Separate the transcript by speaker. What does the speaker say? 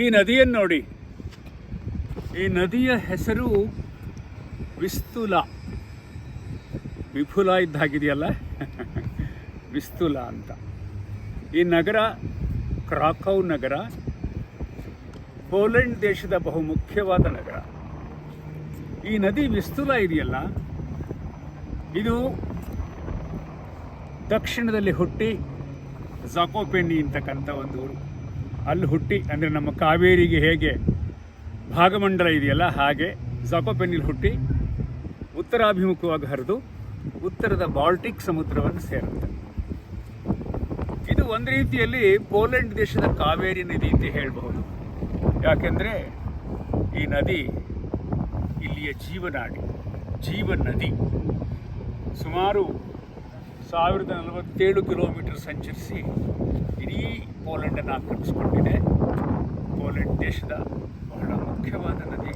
Speaker 1: ಈ ನದಿಯನ್ನು ನೋಡಿ. ಈ ನದಿಯ ಹೆಸರು ವಿಸ್ತುಲ. ವಿಫುಲ ಇದ್ದಾಗಿದೆಯಲ್ಲ? ವಿಸ್ತುಲ ಅಂತ. ಈ ನಗರ ಕ್ರಾಕೌ ನಗರ, ಪೋಲೆಂಡ್ ದೇಶದ ಬಹುಮುಖ್ಯವಾದ ನಗರ. ಈ ನದಿ ವಿಸ್ತುಲ ಇದೆಯಲ್ಲ? ಇದು ದಕ್ಷಿಣದಲ್ಲಿ ಹುಟ್ಟಿ ಜಾಕೋಪೆಣ್ಣಿ ಅಂತಕ್ಕಂಥ ಒಂದು ಊರು. ಅಲ್ಲಿ ಹುಟ್ಟಿ, ಅಂದರೆ ನಮ್ಮ ಕಾವೇರಿಗೆ ಹೇಗೆ ಭಾಗಮಂಡಲ ಇದೆಯಲ್ಲ, ಹಾಗೆ ಜಪಪೆನ್ನಿಲ್ ಹುಟ್ಟಿ ಉತ್ತರಾಭಿಮುಖವಾಗಿ ಹರಿದು ಉತ್ತರದ ಬಾಲ್ಟಿಕ್ ಸಮುದ್ರವನ್ನು ಸೇರುತ್ತೆ. ಇದು ಒಂದು ರೀತಿಯಲ್ಲಿ ಪೋಲೆಂಡ್ ದೇಶದ ಕಾವೇರಿ ನದಿ ಅಂತ ಹೇಳಬಹುದು. ಯಾಕೆಂದರೆ ಈ ನದಿ ಇಲ್ಲಿಯ ಜೀವನಾಡಿ, ಜೀವ ನದಿ. ಸುಮಾರು ಸಾವಿರದ ನಲವತ್ತೇಳು ಕಿಲೋಮೀಟರ್ ಸಂಚರಿಸಿ ಇಡೀ ಪೋಲೆಂಡನ್ನು ಆಕ್ರಮಿಸಿಕೊಂಡಿದೆ ಪೋಲೆಂಡ್ ದೇಶದ ಬಹಳ ಮುಖ್ಯವಾದ ನದಿ.